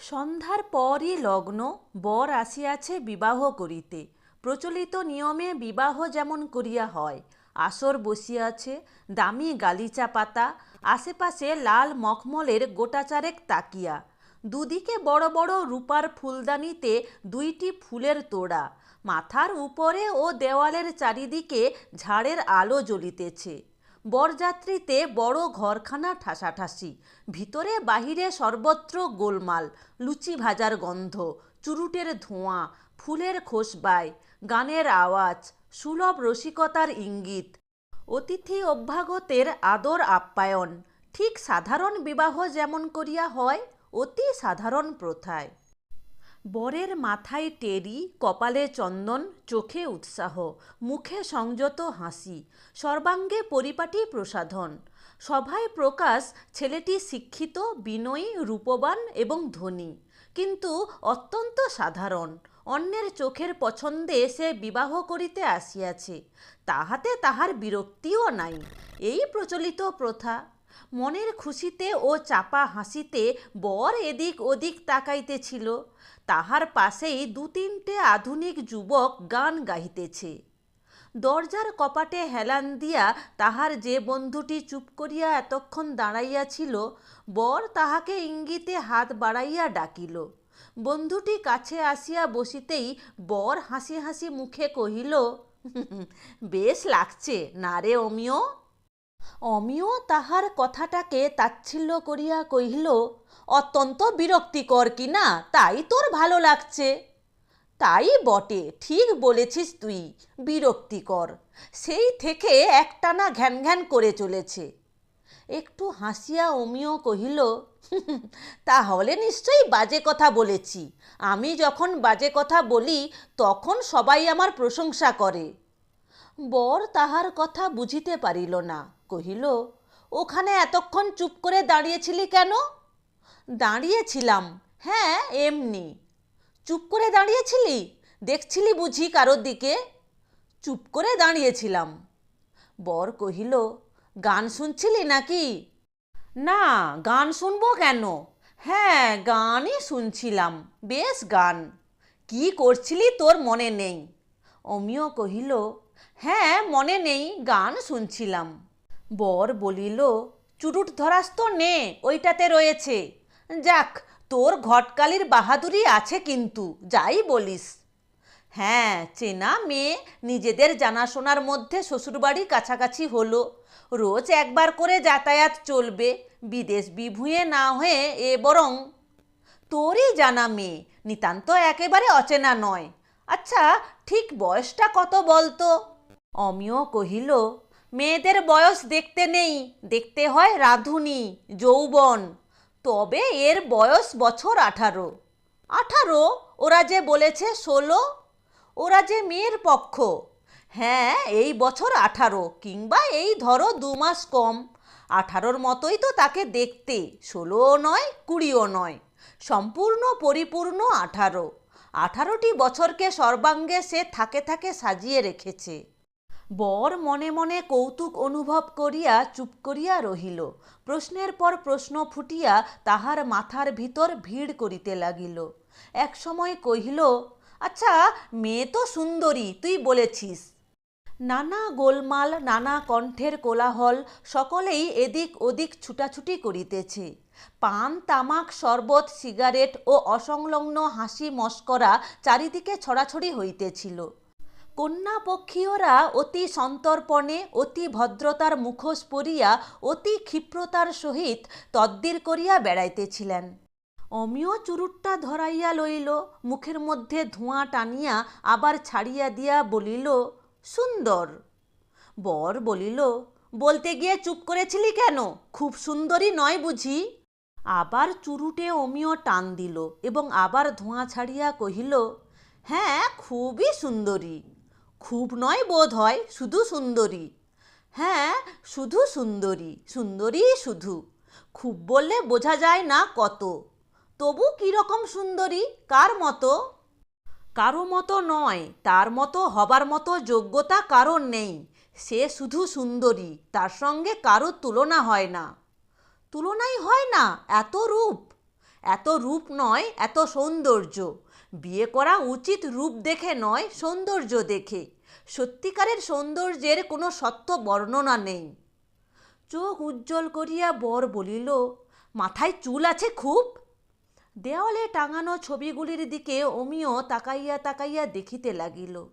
সন্ধ্যার পরই লগ্ন বর আসিয়াছে বিবাহ করিতে। প্রচলিত নিয়মে বিবাহ যেমন করিয়া হয়, আসর বসিয়াছে, দামি গালিচা পাতা, আশেপাশে লাল মখমলের গোটাচারেক তাকিয়া। দুদিকে বড় বড় রূপার ফুলদানিতে দুইটি ফুলের তোড়া। মাথার উপরে ও দেওয়ালের চারিদিকে ঝাড়ের আলো জ্বলিতেছে। বরযাত্রীতে বড় ঘরখানা ঠাসাঠাসি। ভিতরে বাহিরে সর্বত্র গোলমাল, লুচি ভাজার গন্ধ, চুরুটের ধোঁয়া, ফুলের খোসবাই, গানের আওয়াজ, সুলভ রসিকতার ইঙ্গিত, অতিথি অভ্যাগতের আদর আপ্যায়ন। ঠিক সাধারণ বিবাহ যেমন করিয়া হয়, অতি সাধারণ প্রথায়। বরের মাথায় টেরি, কপালে চন্দন, চোখে উৎসাহ, মুখে সংযত হাসি, সর্বাঙ্গে পরিপাটি প্রসাধন। সভায় প্রকাশ, ছেলেটি শিক্ষিত, বিনয়ী, রূপবান এবং ধনী। কিন্তু অত্যন্ত সাধারণ, অন্যের চোখের পছন্দে সে বিবাহ করিতে আসিয়াছে, তাহাতে তাহার বিরক্তিও নাই। এই প্রচলিত প্রথা। মনের খুশিতে ও চাপা হাসিতে বর এদিক ওদিক তাকাইতেছিল। তাহার পাশেই দু তিনটে আধুনিক যুবক গান গাহিতেছে। দরজার কপাটে হেলান দিয়া তাহার যে বন্ধুটি চুপ করিয়া এতক্ষণ দাঁড়াইয়াছিল, বর তাহাকে ইঙ্গিতে হাত বাড়াইয়া ডাকিল। বন্ধুটি কাছে আসিয়া বসিতেই বর হাসি হাসি মুখে কহিল বেশ লাগছে। না রে অমিয়? অমিয় তাহার কথাটাকে তাচ্ছিল্য করিয়া কহিল, অত্যন্ত বিরক্তিকর কি না তাই তোর ভালো লাগছে। তাই বটে, ঠিক বলেছিস তুই, বিরক্তিকর। সেই থেকে একটানা ঘ্যান ঘ্যান করে চলেছে একটু হাসিয়া অমিয় কহিল তাহলে নিশ্চয়ই বাজে কথা বলেছি। আমি যখন বাজে কথা বলি, তখন সবাই আমার প্রশংসা করে। বর তাহার কথা বুঝিতে পারিল না। কহিল, ওখানে এতক্ষণ চুপ করে দাঁড়িয়েছিলি কেন? দাঁড়িয়েছিলাম হ্যাঁ এমনি। চুপ করে দাঁড়িয়েছিলি? দেখছিলি বুঝি কারোর দিকে? চুপ করে দাঁড়িয়েছিলাম। বর কহিল, গান শুনছিলি নাকি? না, গান শুনব কেন? হ্যাঁ গানই শুনছিলাম, বেশ গান। কি করছিলি তোর মনে নেই? অমিয় কহিল হ্যাঁ মনে নেই, গান শুনছিলাম। বর বলিল, চুরুট ধরাস তো নে, ওইটাতে রয়েছে। যাক, তোর ঘটকালির বাহাদুরি আছে কিন্তু, যাই বলিস। হ্যাঁ চেনা মেয়ে, নিজেদের জানাশোনার মধ্যে শ্বশুরবাড়ি কাছাকাছি হলো। রোজ একবার করে যাতায়াত চলবে, বিদেশ বিভুঁয়ে না হয়ে এ বরং তোরই জানা মেয়ে, নিতান্ত একেবারে অচেনা নয়। আচ্ছা ঠিক বয়সটা কত বলতো? অমিয় কহিল মেয়েদের বয়স দেখতে নেই, দেখতে হয় রাঁধুনি, যৌবন। তবে এর বয়স বছর আঠারো। আঠারো, ওরা যে বলেছে ষোলো, ওরা যে মেয়ের পক্ষ। হ্যাঁ এই বছর আঠারো, কিংবা এই ধরো দু মাস কম। আঠারোর মতোই তো তাকে দেখতে, ষোলোও নয়, কুড়িও নয়। সম্পূর্ণ পরিপূর্ণ আঠারো। আঠারোটি বছরকে সর্বাঙ্গে সে থাকে থাকে সাজিয়ে রেখেছে। বর মনে মনে কৌতুক অনুভব করিয়া চুপ করিয়া রহিল। প্রশ্নের পর প্রশ্ন ফুটিয়া তাহার মাথার ভিতর ভিড় করিতে লাগিল। এক সময় কহিল আচ্ছা মেয়ে তো সুন্দরী, তুই বলেছিস। নানা গোলমাল, নানা কণ্ঠের কোলাহল, সকলেই এদিক ওদিক ছুটাছুটি করিতেছে। পান, তামাক, শরবত, সিগারেট ও অসংলগ্ন হাসি মস্করা চারিদিকে ছড়াছড়ি হইতেছিল। কন্যা পক্ষীয়রা অতি সন্তর্পণে, অতি ভদ্রতার মুখোশ পরিয়া, অতি ক্ষিপ্রতার সহিত তদ্দির করিয়া বেড়াইতেছিলেন। অমিয় চুরুটটা ধরাইয়া লইল, মুখের মধ্যে ধোঁয়া টানিয়া আবার ছাড়িয়া দিয়া বলিল, সুন্দর। বর বলিল, বলতে গিয়ে চুপ করেছিলি কেন? খুব সুন্দরী নয় বুঝি? আবার চুরুটে অমিয় টান দিল এবং আবার ধোঁয়া ছাড়িয়া কহিল হ্যাঁ খুবই সুন্দরী। খুব নয়, বোধ হয় শুধু সুন্দরী। হ্যাঁ শুধু সুন্দরী সুন্দরী শুধু। খুব বললে বোঝা যায় না কত। তবু কীরকম সুন্দরী, কার মতো? কারও মতো নয়, তার মতো হবার মতো যোগ্যতা কারোর নেই। সে শুধু সুন্দরী, তার সঙ্গে কারও তুলনা হয় না। তুলনাই হয় না, এত রূপ। এত রূপ নয়, এত সৌন্দর্য। বিয়ে করা উচিত রূপ দেখে নয়, সৌন্দর্য দেখে। সত্যিকারের সৌন্দর্যের কোনো সত্য বর্ণনা নেই। চোখ উজ্জ্বল করিয়া বর বলিল, মাথায় চুল আছে খুব? দেওয়ালে টাঙানো ছবিগুলির দিকে অমিও তাকাইয়া তাকাইয়া দেখিতে লাগিল।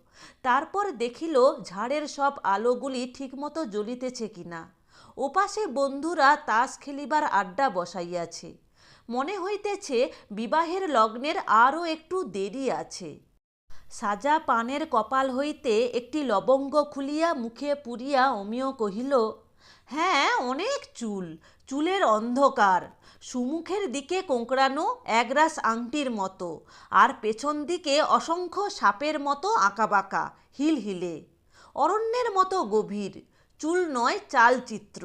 তারপর দেখিল, ঝাড়ের সব আলোগুলি ঠিকমতো জ্বলিতেছে কিনা। ওপাশে বন্ধুরা তাস খেলিবার আড্ডা বসাইয়াছে। মনে হইতেছে, বিবাহের লগ্নের আরও একটু দেরি আছে। সাজা পানের কপাল হইতে একটি লবঙ্গ খুলিয়া মুখে পুরিয়া অমিয় কহিল হ্যাঁ অনেক চুল, চুলের অন্ধকার। সুমুখের দিকে কোঁকড়ানো একরাশ আংটির মতো, আর পেছন দিকে অসংখ্য সাপের মতো আঁকাবাঁকা হিল হিলে অরণ্যের মতো গভীর, চুল নয় চালচিত্র।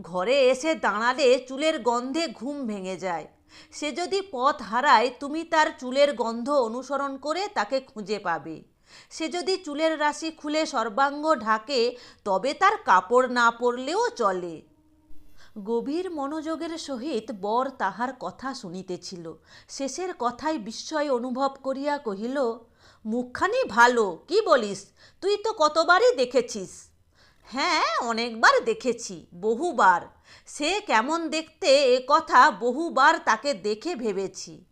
ঘরে এসে দাঁড়ালে চুলের গন্ধে ঘুম ভেঙে যায়। সে যদি পথ হারায়, তুমি তার চুলের গন্ধ অনুসরণ করে তাকে খুঁজে পাবে। সে যদি চুলের রাশি খুলে সর্বাঙ্গ ঢাকে, তবে তার কাপড় না পরলেও চলে। গভীর মনোযোগের সহিত বর তাহার কথা শুনিতেছিল। শেষের কথায় বিস্ময় অনুভব করিয়া কহিল, মুখখানি ভালো, কি বলিস? তুই তো কতবারই দেখেছিস? হ্যাঁ অনেকবার দেখেছি, বহুবার। সে কেমন দেখতে এ কথা বহুবার তাকে দেখে ভেবেছি।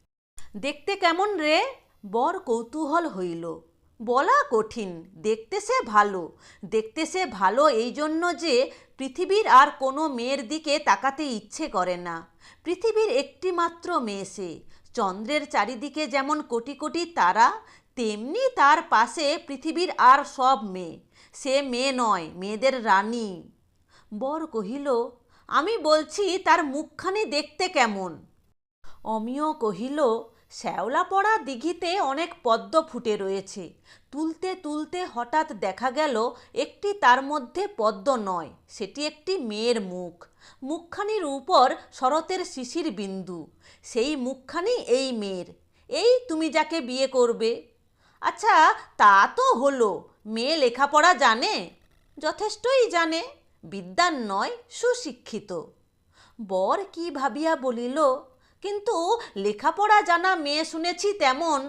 দেখতে কেমন রে? বর কৌতূহল হইল। বলা কঠিন, দেখতে সে ভালো। দেখতে সে ভালো এই জন্য যে পৃথিবীর আর কোনো মেয়ের দিকে তাকাতে ইচ্ছে করে না। পৃথিবীর একটি মাত্র মেয়ে সে। চন্দ্রের চারিদিকে যেমন কোটি কোটি তারা, তেমনি তার পাশে পৃথিবীর আর সব মেয়ে। সে মেয়ে নয়, মেয়েদের রানী। বর কহিল আমি বলছি, তার মুখখানি দেখতে কেমন? অমিয় কহিল, শ্যাওলা পড়া দিঘিতে অনেক পদ্ম ফুটে রয়েছে। তুলতে তুলতে হঠাৎ দেখা গেল, একটি তার মধ্যে পদ্ম নয়, সেটি একটি মেয়ের মুখ। মুখখানির উপর শরতের শিশির বিন্দু। সেই মুখখানি এই মেয়ের। এই তুমি যাকে বিয়ে করবে? আচ্ছা তা তো হলো। মেয়ে লেখাপড়া জানে? যথেষ্টই জানে। বিদ্যান নয়, সুশিক্ষিত। বর কি ভাবিয়া বলিল, কিন্তু লেখাপড়া জানা মেয়ে শুনেছি তেমন।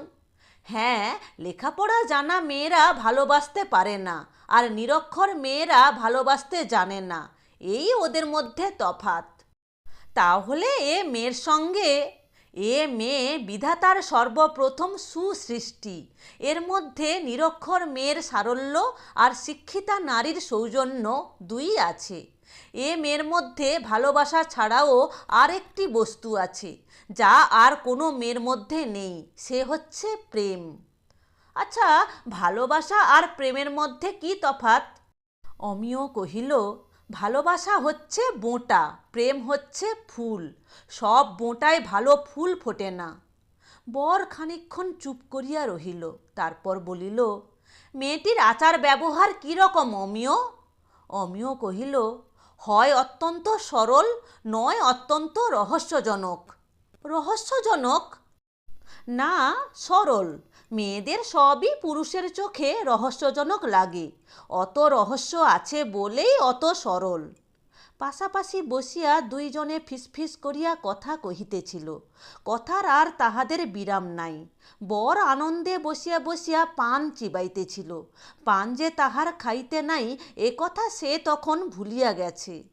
হ্যাঁ লেখাপড়া জানা মেয়েরা ভালোবাসতে পারে না, আর নিরক্ষর মেয়েরা ভালোবাসতে জানে না। এই ওদের মধ্যে তফাত তাহলে এ মেয়ের সঙ্গে এ মেয়ে বিধাতার সর্বপ্রথম সুসৃষ্টি। এর মধ্যে নিরক্ষর মেয়ের সারল্য আর শিক্ষিতা নারীর সৌজন্য দুই আছে। এ মেয়ের মধ্যে ভালোবাসা ছাড়াও আরেকটি বস্তু আছে, যা আর কোনো মেয়ের মধ্যে নেই। সে হচ্ছে প্রেম। আচ্ছা ভালোবাসা আর প্রেমের মধ্যে কি তফাত অমিয় কহিল ভালোবাসা হচ্ছে বোঁটা, প্রেম হচ্ছে ফুল। সব বোঁটায় ভালো ফুল ফোটে না। বর খানিক্ষণ চুপ করিয়া রহিল, তারপর বলিল, মেয়েটির আচার ব্যবহার কীরকম অমিয়? অমিয় কহিল, হয় অত্যন্ত সরল, নয় অত্যন্ত রহস্যজনক। রহস্যজনক? না, সরল। মেয়েদের সবই পুরুষের চোখে রহস্যজনক লাগে। অত রহস্য আছে বলেই অত সরল। পাশাপাশি বসিয়া দুইজনে ফিসফিস করিয়া কথা কহিতেছিল। কথার আর তাহাদের বিরাম নাই। বর আনন্দে বসিয়া বসিয়া পান চিবাইতেছিল। পান যে তাহার খাইতে নাই, এ কথা সে তখন ভুলিয়া গেছে।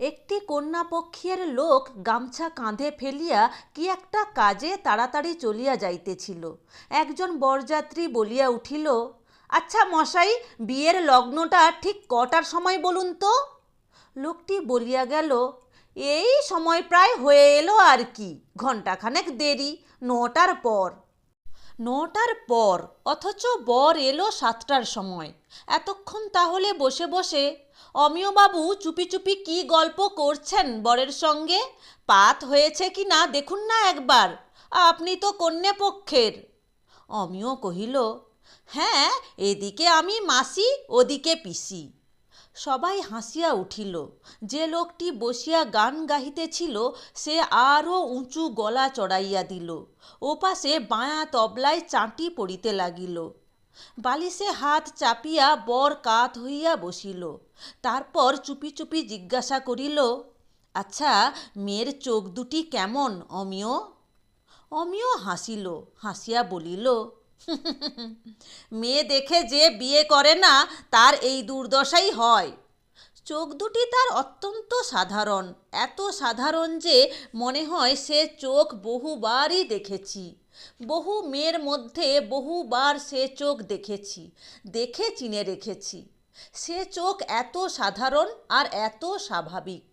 একটি কন্যাপক্ষের লোক গামছা কাঁধে ফেলিয়া কি একটা কাজে তাড়াতাড়ি চলিয়া যাইতেছিল। একজন বরযাত্রী বলিয়া উঠিল আচ্ছা মশাই, বিয়ের লগ্নটা ঠিক কটার সময় বলুন তো? লোকটি বলিয়া গেল, এই সময় প্রায় হয়ে এলো আর কি, ঘণ্টাখানেক দেরি, নটার পর। নটার পর, অথচ বর এলো সাতটার সময়। এতক্ষণ তাহলে বসে বসে অমিয়বাবু চুপি চুপি কি গল্প করছেন বরের সঙ্গে? পাত হয়েছে কি না দেখুন না একবার। আপনি তো কন্যে পক্ষের অমিয় কহিল হ্যাঁ এদিকে আমি মাসি, ওদিকে পিসি। সবাই হাসিয়া উঠিল। যে লোকটি বসিয়া গান গাহিতেছিল, সে আরও উঁচু গলা চড়াইয়া দিল। ওপাশে বাঁয়া তবলায় চাঁটি পড়িতে লাগিল। বালিশে হাত চাপিয়া বর কাত হইয়া বসিল। তারপর চুপি চুপি জিজ্ঞাসা করিল আচ্ছা মেয়ের চোখ দুটি কেমন, অমিয়? অমিও হাসিল, হাসিয়া বলিল, মেয়ে দেখে যে বিয়ে করে না, তার এই দুর্দশাই হয়। চোখ দুটি তার অত্যন্ত সাধারণ, এত সাধারণ যে মনে হয় সে চোখ বহুবারই দেখেছি। বহু মেয়ের মধ্যে বহুবার সে চোখ দেখেছি, দেখে চিনে রেখেছি। সে চোখ এত সাধারণ আর এত স্বাভাবিক।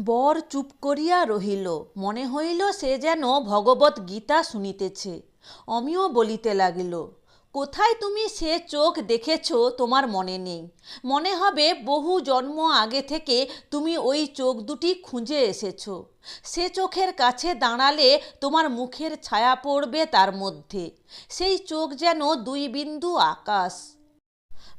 বর চুপ করিয়া রহিল, মনে হইল সে যেন ভগবত গীতা শুনিতেছে। অমিও বলিতে লাগিল, কোথায় তুমি সে চোখ দেখেছ তোমার মনে নেই। মনে হবে বহু জন্ম আগে থেকে তুমি ওই চোখ দুটি খুঁজে এসেছ। সে চোখের কাছে দাঁড়ালে তোমার মুখের ছায়া পড়বে তার মধ্যে। সেই চোখ যেন দুই বিন্দু আকাশ।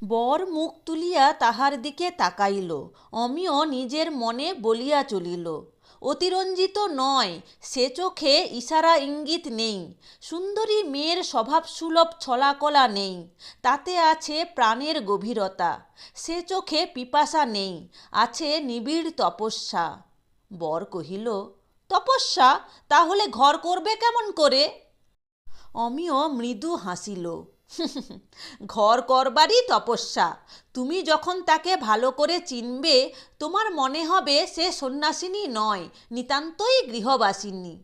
বর মুখ তুলিয়া তাহার দিকে তাকাইল। অমিও নিজের মনে বলিয়া চলিল, অতিরঞ্জিত নয়, সে চোখে ইশারা ইঙ্গিত নেই। সুন্দরী মেয়ের স্বভাবসুলভ ছলাকলা নেই, তাতে আছে প্রাণের গভীরতা। সে চোখে পিপাসা নেই, আছে নিবিড় তপস্যা। বর কহিল, তপস্যা? তাহলে ঘর করবে কেমন করে? অমিও মৃদু হাসিল ঘর করবারই তপস্যা। তুমি যখন তাকে ভালো করে চিনবে, তোমার মনে হবে সে সন্ন্যাসিনী নয়, নিতান্তই গৃহবাসিনী।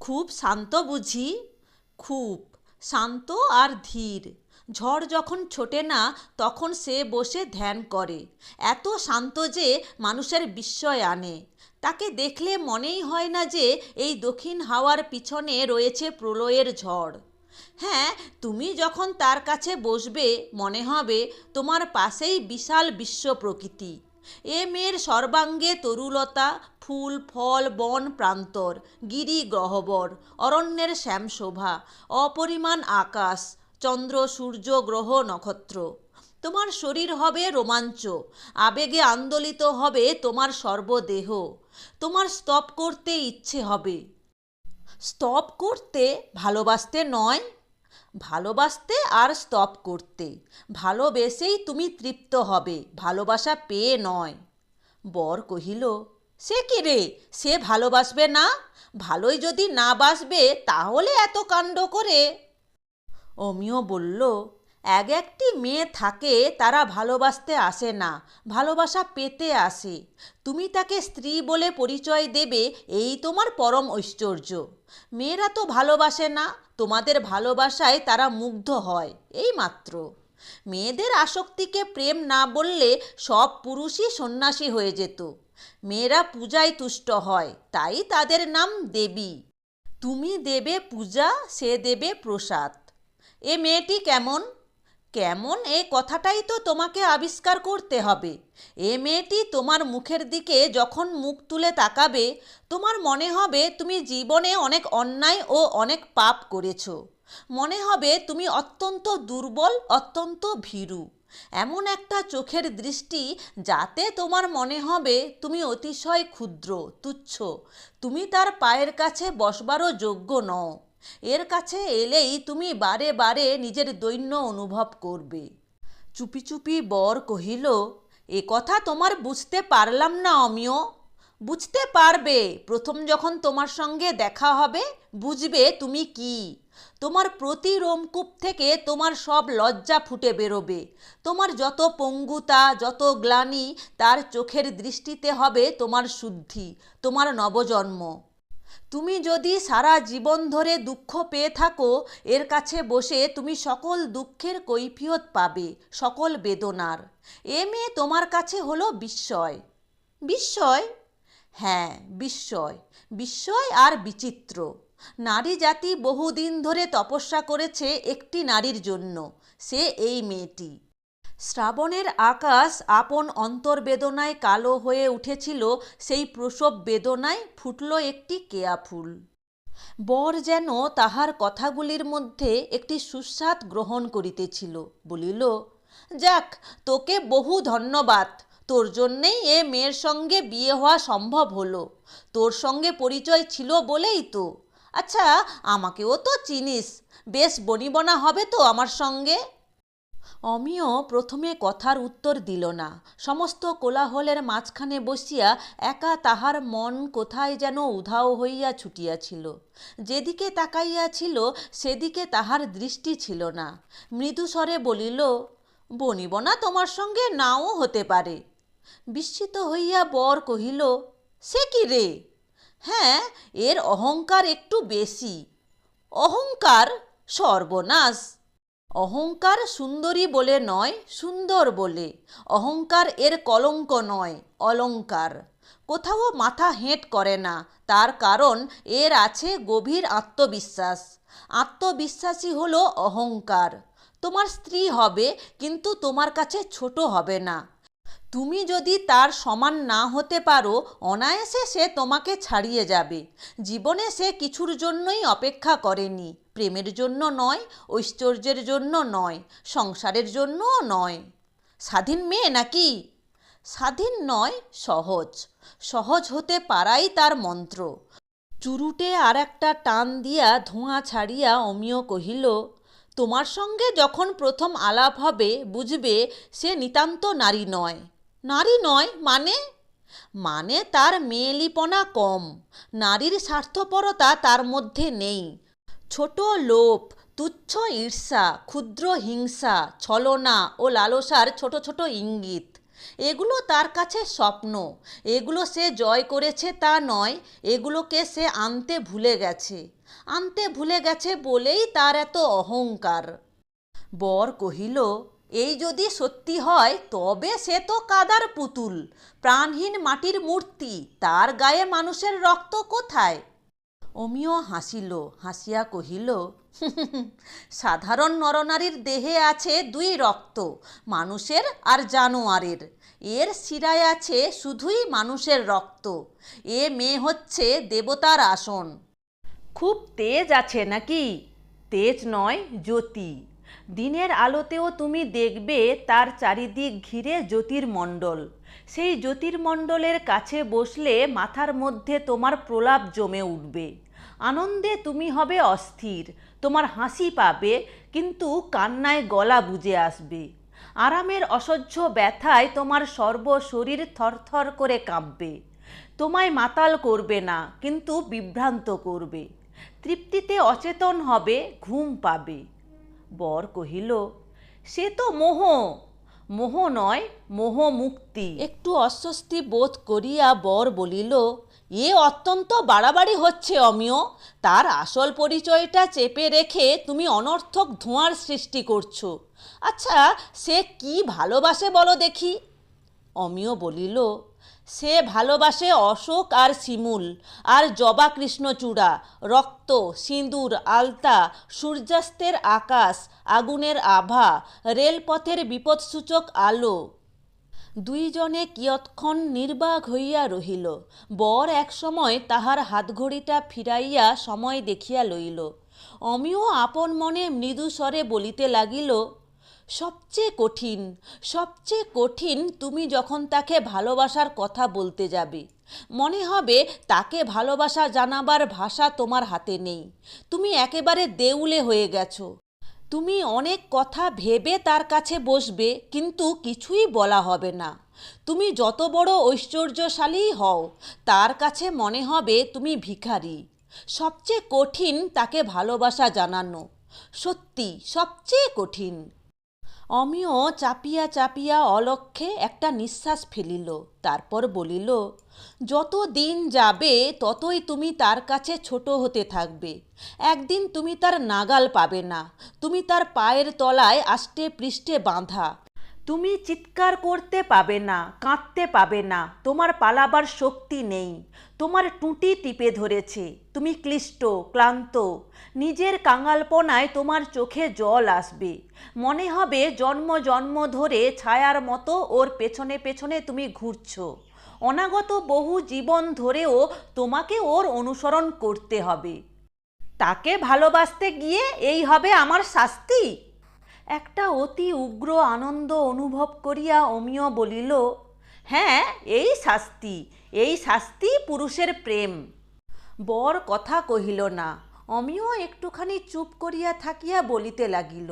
খুব শান্ত বুঝি? খুব। শান্ত আর ধীর। ঝড় যখন ছোটে না, তখন সে বসে ধ্যান করে। এত শান্ত যে মানুষের বিস্ময় আনে। তাকে দেখলে মনেই হয় না যে এই দক্ষিণ হাওয়ার পিছনে রয়েছে প্রলয়ের ঝড়। হ্যাঁ তুমি যখন তার কাছে বসবে, মনে হবে তোমার পাশেই বিশাল বিশ্ব প্রকৃতি। এ মেয়ের সর্বাঙ্গে তরুলতা, ফুল, ফল, বন, প্রান্তর, গিরি, গ্রহবর, অরণ্যের শ্যামশোভা, অপরিমাণ আকাশ, চন্দ্র, সূর্য, গ্রহ, নক্ষত্র। তোমার শরীর হবে রোমাঞ্চ, আবেগে আন্দোলিত হবে তোমার সর্বদেহ। তোমার স্তব করতে ইচ্ছে হবে। স্তব করতে ভালোবাসতে নয়, ভালোবাসতে আর স্তব করতে। ভালোবেসেই তুমি তৃপ্ত হবে, ভালোবাসা পেয়ে নয়। বর কহিল, সে কি রে? সে ভালোবাসবে না? ভালোই যদি না বাসবে, তাহলে এত কাণ্ড করে? অমিও বলল এক একটি মেয়ে থাকে, তারা ভালোবাসতে আসে না, ভালোবাসা পেতে আসে। তুমি তাকে স্ত্রী বলে পরিচয় দেবে, এই তোমার পরম ঐশ্বর্য। মেয়েরা তো ভালোবাসে না, তোমাদের ভালোবাসায় তারা মুগ্ধ হয়, এই মাত্র। মেয়েদের আসক্তিকে প্রেম না বললে সব পুরুষই সন্ন্যাসী হয়ে যেত। মেয়েরা পূজায় তুষ্ট হয়, তাই তাদের নাম দেবী। তুমি দেবে পূজা, সে দেবে প্রসাদ। এ মেয়েটি কেমন? কেমন এ কথাটাই তো তোমাকে আবিষ্কার করতে হবে। এ মেয়েটি তোমার মুখের দিকে যখন মুখ তুলে তাকাবে, তোমার মনে হবে তুমি জীবনে অনেক অন্যায় ও অনেক পাপ করেছ। মনে হবে তুমি অত্যন্ত দুর্বল, অত্যন্ত ভীরু। এমন একটা চোখের দৃষ্টি যাতে তোমার মনে হবে তুমি অতিশয় ক্ষুদ্র, তুচ্ছ। তুমি তার পায়ের কাছে বসবারও যোগ্য নও। এর কাছে এলেই তুমি বারে বারে নিজের দৈন্য অনুভব করবে। চুপি চুপি বর কহিল, এ কথা তোমার বুঝতে পারলাম না অমিয়। বুঝতে পারবে, প্রথম যখন তোমার সঙ্গে দেখা হবে, বুঝবে তুমি কি। তোমার প্রতি রোমকূপ থেকে তোমার সব লজ্জা ফুটে বেরোবে। তোমার যত পঙ্গুতা, যত গ্লানি, তার চোখের দৃষ্টিতে হবে তোমার শুদ্ধি, তোমার নবজন্ম। তুমি যদি সারা জীবন ধরে দুঃখ পেয়ে থাকো, এর কাছে বসে তুমি সকল দুঃখের কৈফিয়ত পাবে, সকল বেদনার। এ মেয়ে তোমার কাছে হলো বিস্ময়। বিস্ময়? হ্যাঁ বিস্ময়। বিস্ময় আর বিচিত্র। নারী জাতি বহুদিন ধরে তপস্যা করেছে একটি নারীর জন্য। সে এই মেয়েটি। শ্রাবণের আকাশ আপন অন্তর্বেদনায় কালো হয়ে উঠেছিল, সেই প্রসব বেদনায় ফুটল একটি কেয়া ফুল। বর যেন তাহার কথাগুলির মধ্যে একটি সুস্বাদ গ্রহণ করিতেছিল, বলিল, যাক, তোকে বহু ধন্যবাদ। তোর জন্যেই এ মেয়ের সঙ্গে বিয়ে হওয়া সম্ভব হলো। তোর সঙ্গে পরিচয় ছিল বলেই তো। আচ্ছা আমাকেও তো চিনিস। বেশ বনিবনা হবে তো আমার সঙ্গে? অমিয় প্রথমে কথার উত্তর দিল না। সমস্ত কোলাহলের মাঝখানে বসিয়া একা তাহার মন কোথায় যেন উধাও হইয়া ছুটিয়াছিল। যেদিকে তাকাইয়াছিল, সেদিকে তাহার দৃষ্টি ছিল না। মৃদুস্বরে বলিল বনিব না তোমার সঙ্গে নাও হতে পারে। বিস্মিত হইয়া বর কহিল, সে কি রে? হ্যাঁ এর অহংকার একটু বেশি। অহংকার সর্বনাশ। অহংকার সুন্দরী বলে নয়, সুন্দর বলে। অহংকার এর কলঙ্ক নয় অলংকার কোথাও মাথা হেঁট করে না, তার কারণ এর আছে গভীর আত্মবিশ্বাস। আত্মবিশ্বাসী হলো অহংকার। তোমার স্ত্রী হবে, কিন্তু তোমার কাছে ছোট হবে না। তুমি যদি তার সমান না হতে পারো, অনায়াসে সে তোমাকে ছাড়িয়ে যাবে। জীবনে সে কিছুর জন্যই অপেক্ষা করেনি। প্রেমের জন্য নয়, ঐশ্বর্যের জন্য নয়, সংসারের জন্যও নয়। স্বাধীন মেয়ে নাকি? স্বাধীন নয়, সহজ। সহজ হতে পারাই তার মন্ত্র। চুরুটে আর একটা টান দিয়া ধোঁয়া ছাড়িয়া অমিয় কহিল, তোমার সঙ্গে যখন প্রথম আলাপ হবে, বুঝবে সে নিতান্ত নারী নয়। নারী নয় মানে? মানে তার মেয়েলিপনা কম। নারীর স্বার্থপরতা তার মধ্যে নেই। ছোট লোভ তুচ্ছ ঈর্ষা, ক্ষুদ্র হিংসা, ছলনা ও লালসার ছোট ছোট ইঙ্গিত। এগুলো তার কাছে স্বপ্ন। এগুলো সে জয় করেছে তা নয়, এগুলোকে সে আনতে ভুলে গেছে। আনতে ভুলে গেছে বলেই তার এত অহংকার। বর কহিল, এই যদি সত্যি হয়, তবে সে তো কাদার পুতুল। প্রাণহীন মাটির মূর্তি, তার গায়ে মানুষের রক্ত কোথায়? অমিয় হাসিল, হাসিয়া কহিল, সাধারণ নরনারীর দেহে আছে দুই রক্ত, মানুষের আর জানোয়ারের। এর শিরায় আছে শুধুই মানুষের রক্ত। এ মেয়ে হচ্ছে দেবতার আসন। খুব তেজ আছে নাকি? তেজ নয়, জ্যোতি। দিনের আলোতেও তুমি দেখবে তার চারিদিক ঘিরে জ্যোতির্মণ্ডল। সেই জ্যোতির্মণ্ডলের কাছে বসলে মাথার মধ্যে তোমার প্রলাপ জমে উঠবে। আনন্দে তুমি হবে অস্থির, তোমার হাসি পাবে, কিন্তু কান্নায় গলা বুজে আসবে। আরামের অসহ্য ব্যথায় তোমার সর্ব শরীর থরথর করে কাঁপবে। তোমায় মাতাল করবে না, কিন্তু বিভ্রান্ত করবে। তৃপ্তিতে অচেতন হবে, ঘুম পাবে। বর কহিল, সে তো মোহ মোহ নয়, মোহ মুক্তি। একটু অস্বস্তি বোধ করিয়া বর বলিল, এ অত্যন্ত বাড়াবাড়ি হচ্ছে অমিয়। তার আসল পরিচয়টা চেপে রেখে তুমি অনর্থক ধোঁয়ার সৃষ্টি করছ। আচ্ছা সে কি ভালোবাসে বলো দেখি? অমিয় বলিল সে ভালোবাসে অশোক আর শিমুল, আর জবা কৃষ্ণচূড়া রক্ত, সিঁদুর, আলতা, সূর্যাস্তের আকাশ, আগুনের আভা, রেলপথের বিপদসূচক আলো। দুইজনে কিয়ৎক্ষণ নির্বাক হইয়া রহিল। বর একসময় তাহার হাতঘড়িটা ফিরাইয়া সময় দেখিয়া লইল। অমিও আপন মনে মৃদু স্বরে বলিতে লাগিল সবচেয়ে কঠিন সবচেয়ে কঠিন তুমি যখন তাকে ভালোবাসার কথা বলতে যাবে। মনে হবে তাকে ভালোবাসা জানাবার ভাষা তোমার হাতে নেই। তুমি একেবারে দেউলে হয়ে গেছো। তুমি অনেক কথা ভেবে তার কাছে বসবে, কিন্তু কিছুই বলা হবে না। তুমি যত বড় ঐশ্বর্যশালী হও, তার কাছে মনে হবে তুমি ভিখারি। সবচেয়ে কঠিন তাকে ভালোবাসা জানানো। সত্যি, সবচেয়ে কঠিন। অমিয় চাপিয়া চাপিয়া অলক্ষে একটা নিঃশ্বাস ফেলিল। তারপর বলিল, যত দিন যাবে, ততই তুমি তার কাছে ছোট হতে থাকবে। একদিন তুমি তার নাগাল পাবে না। তুমি তার পায়ের তলায় আষ্টে পৃষ্ঠে বাঁধা। তুমি চিৎকার করতে পাবে না, কাঁদতে পাবে না, তোমার পালাবার শক্তি নেই, তোমার টুঁটি টিপে ধরেছে, তুমি ক্লিষ্ট, ক্লান্ত, নিজের কাঙালপনায় তোমার চোখে জল আসবে, মনে হবে জন্ম জন্ম ধরে ছায়ার মতো ওর পেছনে পেছনে তুমি ঘুরছো, অনাগত বহু জীবন ধরেও তোমাকে ওর অনুসরণ করতে হবে, তাকে ভালোবাসতে গিয়ে এই হবে আমার শাস্তি? একটা অতি উগ্র আনন্দ অনুভব করিয়া অমিয় বলিল হ্যাঁ এই শাস্তি এই শাস্তি পুরুষের প্রেম। বর কথা কহিল না। অমিয় একটুখানি চুপ করিয়া থাকিয়া বলিতে লাগিল,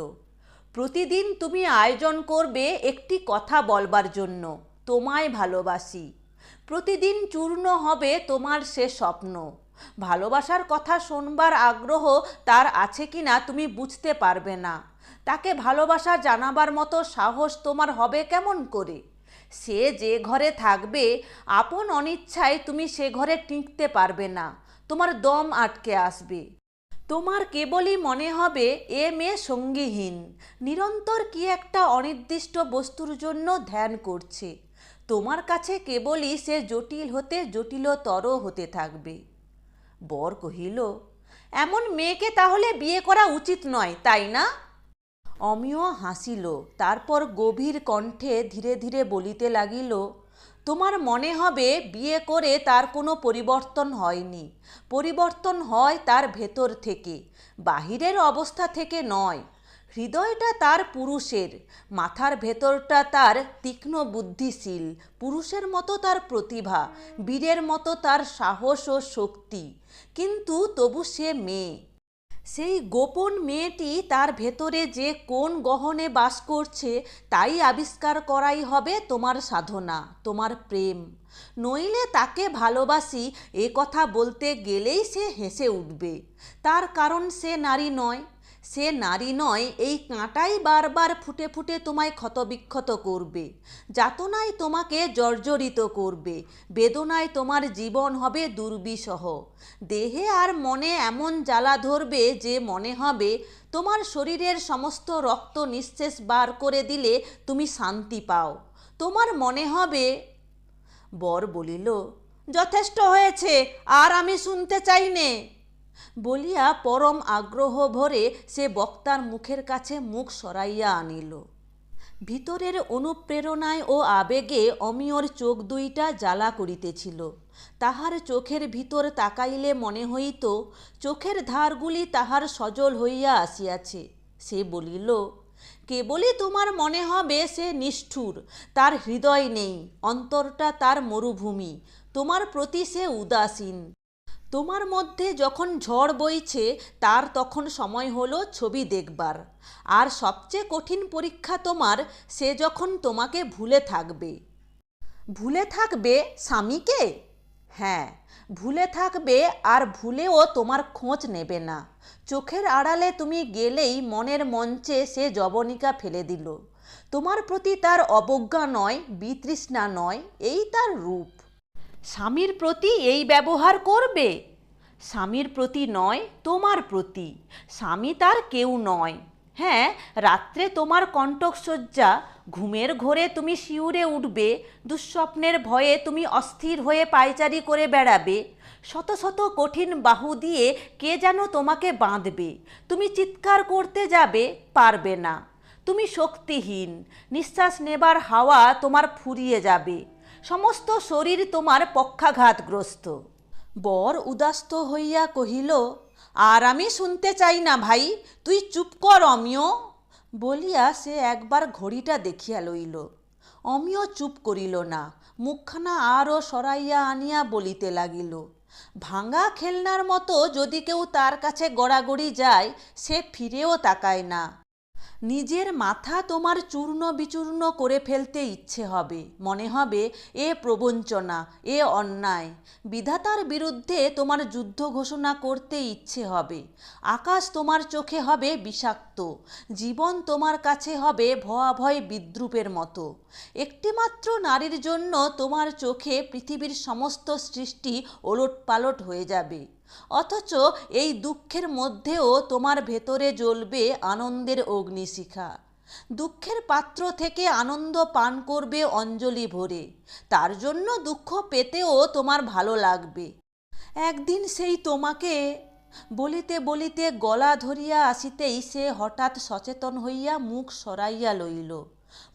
প্রতিদিন তুমি আয়োজন করবে একটি কথা বলবার জন্য, তোমায় ভালোবাসি। প্রতিদিন চূর্ণ হবে তোমার সে স্বপ্ন। ভালোবাসার কথা শোনবার আগ্রহ তার আছে কি না তুমি বুঝতে পারবে না। তাকে ভালোবাসা জানাবার মতো সাহস তোমার হবে কেমন করে? সে যে ঘরে থাকবে, আপন অনিচ্ছায় তুমি সে ঘরে টিকতে পারবে না। তোমার দম আটকে আসবে। তোমার কেবলই মনে হবে, এ মেয়ে সঙ্গীহীন। নিরন্তর কি একটা অনির্দিষ্ট বস্তুর জন্য ধ্যান করছে। তোমার কাছে কেবলই সে জটিল হতে জটিলতর হতে থাকবে। বর কহিল, এমন মেয়েকে তাহলে বিয়ে করা উচিত নয়, তাই না? অমিয় হাসিল, তারপর গভীর কণ্ঠে ধীরে ধীরে বলিতে লাগিল, তোমার মনে হবে বিয়ে করে তার কোনো পরিবর্তন হয়নি। পরিবর্তন হয় তার ভেতর থেকে, বাহিরের অবস্থা থেকে নয়। হৃদয়টা তার পুরুষের, মাথার ভেতরটা তার তীক্ষ্ণ বুদ্ধিশীল, পুরুষের মতো তার প্রতিভা, বীরের মতো তার সাহস ও শক্তি। কিন্তু তবু সে মেয়ে সেই গোপন মেয়েটি তার ভেতরে যে কোন গহনে বাস করছে, তাই আবিষ্কার করাই হবে তোমার সাধনা, তোমার প্রেম। নইলে তাকে ভালোবাসি, এ কথা বলতে গেলেই সে হেসে উঠবে। তার কারণ সে নারী নয় সে নারী নয়, এই কাঁটাই বারবার ফুটে ফুটে তোমায় ক্ষতবিক্ষত করবে। যাতনায় তোমাকে জর্জরিত করবে, বেদনায় তোমার জীবন হবে দুর্বিষহ। দেহে আর মনে এমন জ্বালা ধরবে যে মনে হবে, তোমার শরীরের সমস্ত রক্ত নিঃশেষ বার করে দিলে তুমি শান্তি পাও। তোমার মনে হবে, বর বলিল, যথেষ্ট হয়েছে, আর আমি শুনতে চাই নে। বলিয়া পরম আগ্রহ ভরে সে বক্তার মুখের কাছে মুখ সরাইয়া আনিল। ভিতরের অনুপ্রেরণায় ও আবেগে অমিয়র চোখ দুইটা জ্বালা করিতেছিল। তাহার চোখের ভিতর তাকাইলে মনে হইত, চোখের ধারগুলি তাহার সজল হইয়া আসিয়াছে। সে বলিল, কেবলই তোমার মনে হবে সে নিষ্ঠুর, তার হৃদয় নেই, অন্তরটা তার মরুভূমি, তোমার প্রতি সে উদাসীন। তোমার মধ্যে যখন ঝড় বইছে, তার তখন সময় হলো ছবি দেখবার। আর সবচেয়ে কঠিন পরীক্ষা তোমার, সে যখন তোমাকে ভুলে থাকবে। ভুলে থাকবে স্বামীকে? হ্যাঁ ভুলে থাকবে আর ভুলেও তোমার খোঁজ নেবে না। চোখের আড়ালে তুমি গেলেই মনের মঞ্চে সে জবনিকা ফেলে দিল। তোমার প্রতি তার অবজ্ঞা নয়, বিতৃষ্ণা নয়, এই তার রূপ। স্বামীর প্রতি এই ব্যবহার করবে। স্বামীর প্রতি নয়, তোমার প্রতি। স্বামী তার কেউ নয়। হ্যাঁ রাত্রে তোমার কণ্ঠকসজ্জা ঘুমের ঘোরে তুমি শিউরে উঠবে, দুঃস্বপ্নের ভয়ে তুমি অস্থির হয়ে পায়চারি করে বেড়াবে। শত শত কঠিন বাহু দিয়ে কে যেন তোমাকে বাঁধবে। তুমি চিৎকার করতে যাবে, পারবে না। তুমি শক্তিহীন। নিঃশ্বাস নেবার হাওয়া তোমার ফুরিয়ে যাবে। সমস্ত শরীর তোমার পক্ষাঘাতগ্রস্ত। বর উদাস্ত হইয়া কহিল, আর আমি শুনতে চাই না ভাই, তুই চুপ কর অমিয়। বলিয়া সে একবার ঘড়িটা দেখিয়া লইল। অমিয় চুপ করিল না, মুখখানা আরও সরাইয়া আনিয়া বলিতে লাগিল, ভাঙা খেলনার মতো যদি কেউ তার কাছে গড়াগড়ি যায়, সে ফিরেও তাকায় না। নিজের মাথা তোমার চূর্ণ বিচূর্ণ করে ফেলতে ইচ্ছে হবে। মনে হবে, এ প্রবঞ্চনা, এ অন্যায়। বিধাতার বিরুদ্ধে তোমার যুদ্ধ ঘোষণা করতে ইচ্ছে হবে। আকাশ তোমার চোখে হবে বিষাক্ত। জীবন তোমার কাছে হবে ভয়াভয় বিদ্রুপের মতো। একটিমাত্র নারীর জন্য তোমার চোখে পৃথিবীর সমস্ত সৃষ্টি ওলট পালট হয়ে যাবে। অথচ এই দুঃখের মধ্যেও তোমার ভেতরে জ্বলবে আনন্দের অগ্নিশিখা। দুঃখের পাত্র থেকে আনন্দ পান করবে অঞ্জলি ভরে। তার জন্য দুঃখ পেতেও তোমার ভালো লাগবে। একদিন সেই তোমাকে বলিতে বলিতে গলা ধরিয়া আসিতেই সে হঠাৎ সচেতন হইয়া মুখ সরাইয়া লইল।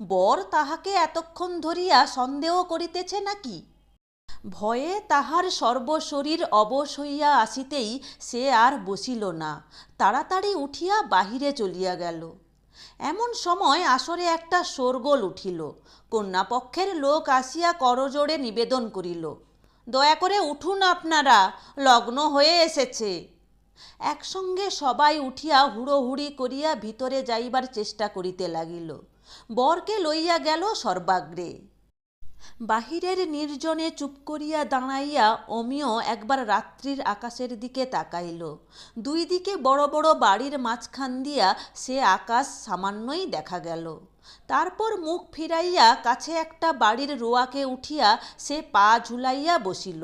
বর তাহাকে এতক্ষণ ধরিয়া সন্দেহ করিতেছে নাকি? ভয়ে তাহার সর্বশরীর অবশ হইয়া আসিতেই সে আর বসিল না। তাড়াতাড়ি উঠিয়া বাহিরে চলিয়া গেল। এমন সময় আসরে একটা শোরগোল উঠিল। কন্যাপক্ষের লোক আসিয়া করজোড়ে নিবেদন করিল, দয়া করে উঠুন আপনারা, লগ্ন হয়ে এসেছে। একসঙ্গে সবাই উঠিয়া হুড়োহুড়ি করিয়া ভিতরে যাইবার চেষ্টা করিতে লাগিল। বরকে লইয়া গেল সর্বাগ্রে। বাহিরের নির্জনে চুপ করিয়া দাঁড়াইয়া অমিয় একবার রাত্রির আকাশের দিকে তাকাইল। দুই দিকে বড় বড় বাড়ির মাঝখান দিয়া সে আকাশ সামান্যই দেখা গেল। তারপর মুখ ফিরাইয়া কাছে একটা বাড়ির রোয়াকে উঠিয়া সে পা ঝুলাইয়া বসিল।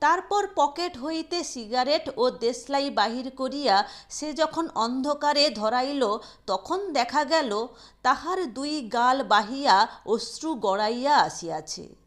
তারপর পকেট হইতে সিগারেট ও দেশলাই বাহির করিয়া সে যখন অন্ধকারে ধরাইল, তখন দেখা গেল, তাহার দুই গাল বাহিয়া অশ্রু গড়াইয়া আসিয়াছে।